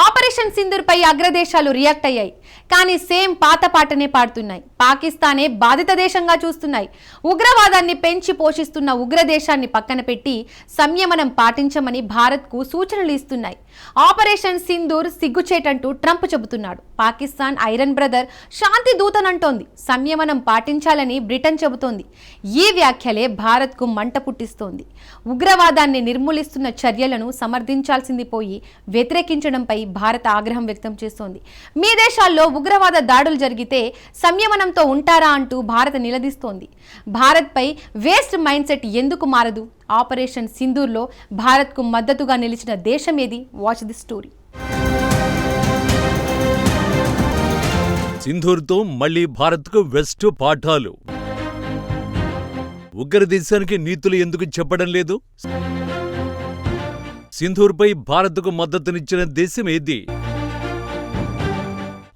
Operation Sindoor పై అగ్రదేశాలు react అయ్యాయి. కానీ సేమ్ పాత పాటనే పాడుతున్నాయి. పాకిస్తానే బాధిత దేశంగా చూస్తున్నాయి. ఉగ్రవాదాన్ని పెంచి పోషిస్తున్న ఉగ్రదేశాన్ని పక్కన పెట్టి సంయమనం పాటించమని భారత్కు సూచనలు ఇస్తున్నాయి. ఆపరేషన్ సింధూర్ సిగ్గుచేటంటూ ట్రంప్ చెబుతున్నాడు. పాకిస్తాన్ ఐరన్ బ్రదర్ శాంతి దూతనంటోంది. సంయమనం పాటించాలని బ్రిటన్ చెబుతోంది. ఈ వ్యాఖ్యలే భారత్కు మంట పుట్టిస్తోంది. ఉగ్రవాదాన్ని నిర్మూలిస్తున్న చర్యలను సమర్థించాల్సింది పోయి వ్యతిరేకించడంపై భారత్ ఆగ్రహం వ్యక్తం చేస్తోంది. మీ దేశాల్లో ఉగ్రవాద దాడులు జరిగితే సంయమనంతో ఉంటారా అంటూ భారత్ నిలదీస్తోంది. భారత్పై వేస్ట్ మైండ్ సెట్ ఎందుకు మారదు? ఆపరేషన్ సింధూర్లో భారత్కు మద్దతుగా నిలిచిన దేశం ఏది? వాచ్ ది స్టోరీ సింధూర్తో మళ్ళీ భారత్కు వెస్ట్ పాఠాలు. ఉగ్ర దేశానికి నీతులు ఎందుకు చెప్పడం లేదు? సింధూర్పై భారత్కు మద్దతునిచ్చిన దేశం ఏది?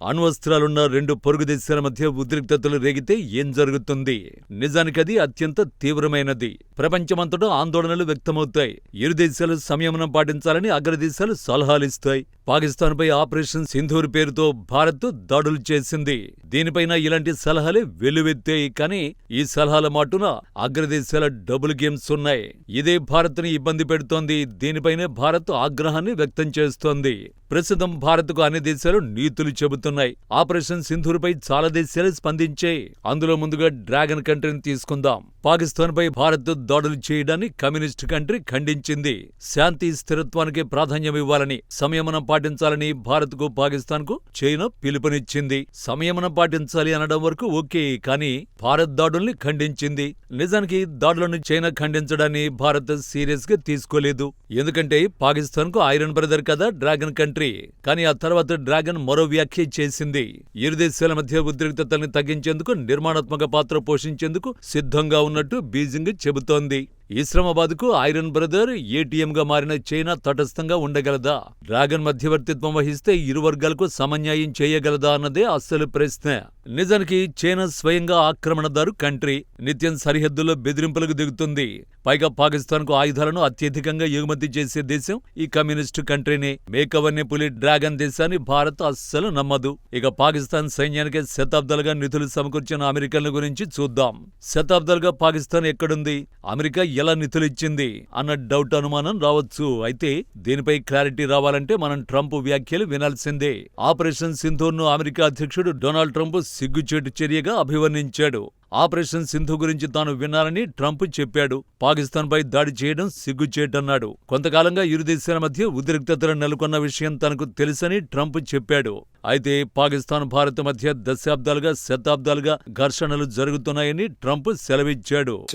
అణ్వస్త్రాలున్న రెండు పొరుగు దేశాల మధ్య ఉద్రిక్తతలు రేగితే ఏం జరుగుతుంది? నిజానికి అది అత్యంత తీవ్రమైనది. ప్రపంచమంతటా ఆందోళనలు వ్యక్తమవుతాయి. ఇరు దేశాలు సంయమనం పాటించాలని అగ్రదేశాలు సలహాలిస్తాయి పాకిస్తాన్పై ఆపరేషన్ సింధూర్ పేరుతో భారత్ దాడులు చేసింది. దీనిపైన ఇలాంటి సలహాలే వెలువెత్తాయి కానీ ఈ సలహాల మాటున అగ్రదేశాల డబుల్ గేమ్స్ ఉన్నాయి. ఇదే భారత్ని ఇబ్బంది పెడుతోంది. దీనిపైనే భారత్ ఆగ్రహాన్ని వ్యక్తం చేస్తోంది. ప్రస్తుతం భారత్కు అన్ని దేశాలు నీతులు చెబుతున్నాయి. ఆపరేషన్ సింధూర్పై చాలా దేశాలు స్పందించాయి అందులో ముందుగా డ్రాగన్ కంట్రీని తీసుకుందాం. పాకిస్తాన్పై భారత్ దాడులు చేయడాన్ని కమ్యూనిస్ట్ కంట్రీ ఖండించింది. శాంతి స్థిరత్వానికి ప్రాధాన్యం ఇవ్వాలని సంయమనం పాటించాలని భారత్కు పాకిస్తాన్కు చైనా పిలుపునిచ్చింది. సంయమనం పాటించాలి అనడం వరకు ఓకే కానీ భారత్ దాడుల్ని ఖండించింది. నిజానికి దాడులను చైనా ఖండించడాన్ని భారత్ సీరియస్గా తీసుకోలేదు. ఎందుకంటే పాకిస్తాన్కు ఐరన్ బ్రదర్ కదా డ్రాగన్ కంట్రీ. కానీ ఆ తర్వాత డ్రాగన్ మరో వ్యాఖ్య చేసింది. ఇరు దేశాల మధ్య ఉద్రిక్తతల్ని తగ్గించేందుకు నిర్మాణాత్మక పాత్ర పోషించేందుకు సిద్ధంగా ఉన్నట్టు బీజింగ్ చెబుతోంది. ఇస్లామాబాద్కు ఐరన్ బ్రదర్ ఏటీఎంగా మారిన చైనా తటస్థంగా ఉండగలదా? డ్రాగన్ మధ్యవర్తిత్వం వహిస్తే ఇరు వర్గాలకు సమన్యాయం చేయగలదా అన్నదే అస్సలు ప్రశ్న. నిజానికి చైనా స్వయంగా ఆక్రమణదారు కంట్రీ నిత్యం సరిహద్దుల్లో బెదిరింపులకు దిగుతుంది. పైగా పాకిస్తాన్కు ఆయుధాలను అత్యధికంగా ఎగుమతి చేసే దేశం ఈ కమ్యూనిస్టు కంట్రీనే. మేకవన్య పులి డ్రాగన్ దేశాన్ని భారత్ అస్సలు నమ్మదు. ఇక పాకిస్తాన్ సైన్యానికి శతాబ్దాలుగా నిధులు సమకూర్చిన అమెరికన్ల గురించి చూద్దాం. శతాబ్దాలుగా పాకిస్తాన్ ఎక్కడుంది? అమెరికా ఎలా నిధులిచ్చింది అన్న డౌట్ అనుమానం రావచ్చు. అయితే దీనిపై క్లారిటీ రావాలంటే మనం ట్రంప్ వ్యాఖ్యలు వినాల్సిందే. ఆపరేషన్ సింధూర్ను అమెరికా అధ్యక్షుడు డొనాల్డ్ ట్రంప్ సిగ్గుచేటు చర్యగా అభివర్ణించాడు. ఆపరేషన్ సింధు గురించి తాను విన్నానని ట్రంప్ చెప్పాడు. పాకిస్తాన్పై దాడి చేయడం సిగ్గుచేటన్నాడు. కొంతకాలంగా ఇరు దేశాల మధ్య ఉద్రిక్తతలు నెలకొన్న విషయం తనకు తెలుసని ట్రంప్ చెప్పాడు. అయితే పాకిస్తాన్ భారత్ మధ్య దశాబ్దాలుగా శతాబ్దాలుగా ఘర్షణలు జరుగుతున్నాయని ట్రంప్ సెలవిచ్చాడు.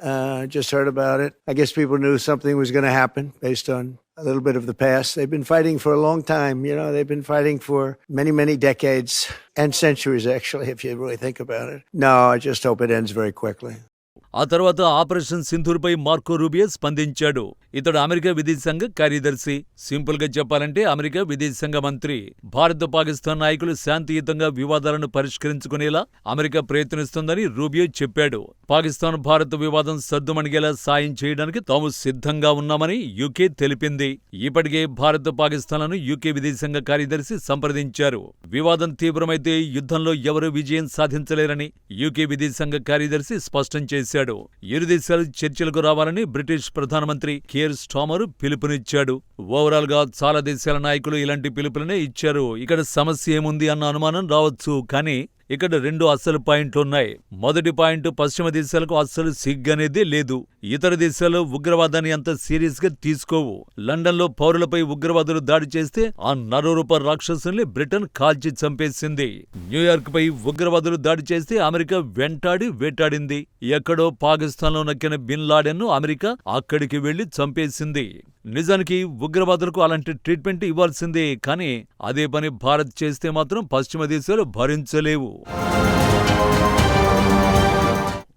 Uh, just heard about it. I guess people knew something was going to happen based on a little bit of the past. They've been fighting for a long time. You know, they've been fighting for many, many decades and centuries, actually, if you really think about it. No, I just hope it ends very quickly. ఆ తర్వాత operation సింధూర్పై Marco Rubio స్పందించాడు. ఇతడు America విదేశాంగ కార్యదర్శి. సింపుల్గా చెప్పాలంటే America విదేశాంగ మంత్రి. భారత పాకిస్తాన్ నాయకులు శాంతియుతంగా వివాదాలను పరిష్కరించుకునేలా అమెరికా ప్రయత్నిస్తుందని రూబియో చెప్పాడు. పాకిస్తాన్ భారత్ వివాదం సద్దుమణిగేలా సాయం చేయడానికి తాము సిద్ధంగా ఉన్నామని యూకే తెలిపింది. ఇప్పటికే భారత్ పాకిస్తాన్లను యూకే విదేశాంగ కార్యదర్శి సంప్రదించారు. వివాదం తీవ్రమైతే యుద్ధంలో ఎవరూ విజయం సాధించలేరని యూకే విదేశాంగ కార్యదర్శి స్పష్టం చేశారు చేశాడు. ఇరు దేశాలు చర్చలకు రావాలని బ్రిటిష్ ప్రధానమంత్రి కేర్ స్టామర్ పిలుపునిచ్చాడు. ఓవరాల్గా చాలా దేశాల నాయకులు ఇలాంటి పిలుపులనే ఇచ్చారు. ఇక్కడ సమస్య ఏముంది అన్న అనుమానం రావచ్చు కానీ ఇక్కడ రెండు అస్సలు పాయింట్లున్నాయి. మొదటి పాయింట్ పశ్చిమ దేశాలకు అస్సలు సిగ్గనేదే లేదు. ఇతర దేశాలు ఉగ్రవాదాన్ని అంత సీరియస్గా తీసుకోవు. లండన్లో పౌరులపై ఉగ్రవాదులు దాడి చేస్తే ఆ నరూరూప రాక్షసుల్ని బ్రిటన్ కాల్చి చంపేసింది. న్యూయార్క్ పై ఉగ్రవాదులు దాడి చేస్తే అమెరికా వెంటాడి వేటాడింది. ఎక్కడో పాకిస్తాన్లో నక్కిన బిన్ లాడెన్ను అమెరికా అక్కడికి వెళ్ళి చంపేసింది. నిజానికి ఉగ్రవాదులకు అలాంటి ట్రీట్మెంట్ ఇవ్వాల్సిందే కానీ అదే పని భారత్ చేస్తే మాత్రం పశ్చిమ దేశాలు భరించలేవు.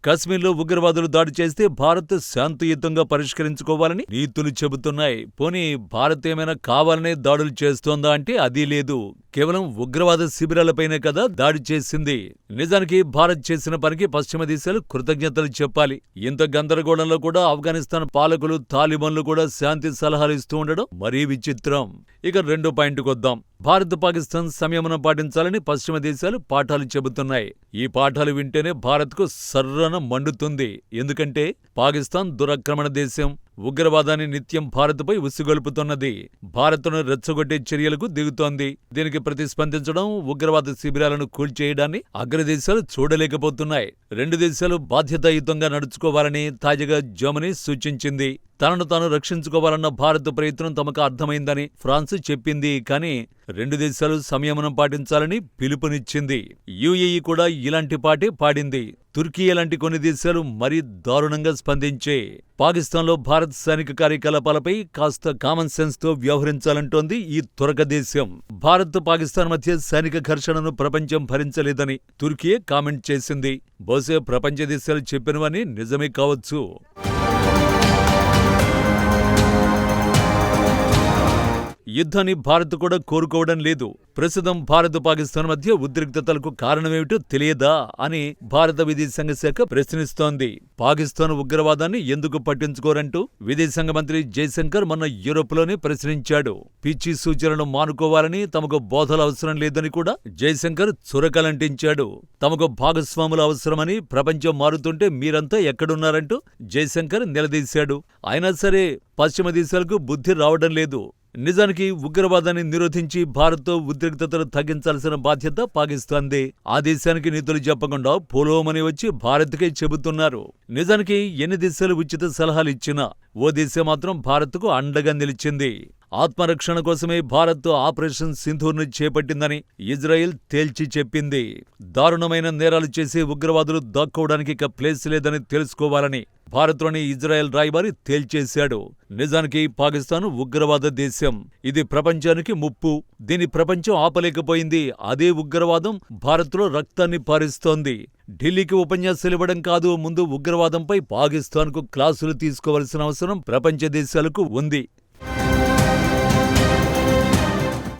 కశ్మీర్లో ఉగ్రవాదులు దాడి చేస్తే భారత్ శాంతియుతంగా పరిష్కరించుకోవాలని నీతులు చెబుతున్నాయి. పోనీ భారత్ ఏమైనా కావాలనే దాడులు చేస్తోందా అంటే అది లేదు. కేవలం ఉగ్రవాద శిబిరాలపైనే కదా దాడి చేసింది. నిజానికి భారత్ చేసిన పనికి పశ్చిమ దేశాలు కృతజ్ఞతలు చెప్పాలి. ఇంత గందరగోళంలో కూడా ఆఫ్ఘనిస్తాన్ పాలకులు తాలిబాన్లు కూడా శాంతి సలహాలు ఇస్తూ ఉండడం మరీ విచిత్రం. ఇక రెండో పాయింట్కి వద్దాం. భారత్ పాకిస్తాన్ సంయమనం పాటించాలని పశ్చిమ దేశాలు పాఠాలు చెబుతున్నాయి. ఈ పాఠాలు వింటేనే భారత్కు సర్రన మండుతుంది. ఎందుకంటే పాకిస్తాన్ దురక్రమణ దేశం. ఉగ్రవాదాన్ని నిత్యం భారత్పై ఉసిగొల్పుతున్నది భారత్ను రెచ్చగొట్టే చర్యలకు దిగుతోంది. దీనికి ప్రతిస్పందించడం ఉగ్రవాద శిబిరాలను కూల్చేయడాన్ని అగ్రదేశాలు చూడలేకపోతున్నాయి. రెండు దేశాలు బాధ్యతాయుతంగా నడుచుకోవాలని తాజాగా జర్మనీ సూచించింది. తనను తాను రక్షించుకోవాలన్న భారత్ ప్రయత్నం తమకు అర్థమైందని ఫ్రాన్స్ చెప్పింది. కానీ రెండు దేశాలు సంయమనం పాటించాలని పిలుపునిచ్చింది. యుఏఈ కూడా ఇలాంటి పాటే పాడింది. తుర్కీ లాంటి కొన్ని దేశాలు మరీ దారుణంగా స్పందించే పాకిస్తాన్లో భారత్ సైనిక కార్యకలాపాలపై కాస్త కామన్ సెన్స్తో వ్యవహరించాలంటోంది ఈ తురక దేశం. భారత్ పాకిస్తాన్ మధ్య సైనిక ఘర్షణను ప్రపంచం భరించలేదని తుర్కీయే కామెంట్ చేసింది. బహుశా ప్రపంచ దేశాలు చెప్పినవని నిజమే కావచ్చు. యుద్ధాన్ని భారత్ కూడా కోరుకోవడం లేదు. ప్రస్తుతం భారత్ పాకిస్తాన్ మధ్య ఉద్రిక్తతలకు కారణమేమిటో తెలియదా అని భారత విదేశాంగ శాఖ ప్రశ్నిస్తోంది. పాకిస్తాన్ ఉగ్రవాదాన్ని ఎందుకు పట్టించుకోరంటూ విదేశాంగ మంత్రి జైశంకర్ మొన్న యూరోప్లోనే ప్రశ్నించాడు. పిచ్చి సూచనలు మానుకోవాలని తమకు బోధలు అవసరం లేదని కూడా జైశంకర్ చురకలంటించాడు. తమకు భాగస్వాములు అవసరమని ప్రపంచం మారుతుంటే మీరంతా ఎక్కడున్నారంటూ జైశంకర్ నిలదీశాడు. అయినా సరే పశ్చిమ దేశాలకు బుద్ధి రావడం లేదు. నిజానికి ఉగ్రవాదాన్ని నిరోధించి భారత్తో ఉద్రిక్తతలు తగ్గించాల్సిన బాధ్యత పాకిస్తాన్దే. ఆ దేశానికి నిధులు చెప్పకుండా పోలోమని వచ్చి భారత్కే చెబుతున్నారు. నిజానికి ఎన్ని దేశాలు ఉచిత సలహాలు ఇచ్చినా ఓ దేశం మాత్రం భారత్కు అండగా నిలిచింది. ఆత్మరక్షణ కోసమే భారత్ ఆపరేషన్ సింధూర్ను చేపట్టిందని ఇజ్రాయెల్ తేల్చి చెప్పింది. దారుణమైన నేరాలు చేసే ఉగ్రవాదులు దాక్కోవడానికి ఇక ప్లేస్ లేదని తెలుసుకోవాలని భారత్లోని ఇజ్రాయెల్ రాయబారి తేల్చేశాడు. నిజానికి పాకిస్తాన్ ఉగ్రవాద దేశం. ఇది ప్రపంచానికి ముప్పు. దీని ప్రపంచం ఆపలేకపోయింది. అదే ఉగ్రవాదం భారత్లో రక్తాన్ని పారిస్తోంది. ఢిల్లీకి ఉపన్యాసాలు ఇవ్వడం కాదు ముందు ఉగ్రవాదంపై పాకిస్తాన్కు క్లాసులు తీసుకోవలసిన అవసరం ప్రపంచ దేశాలకు ఉంది.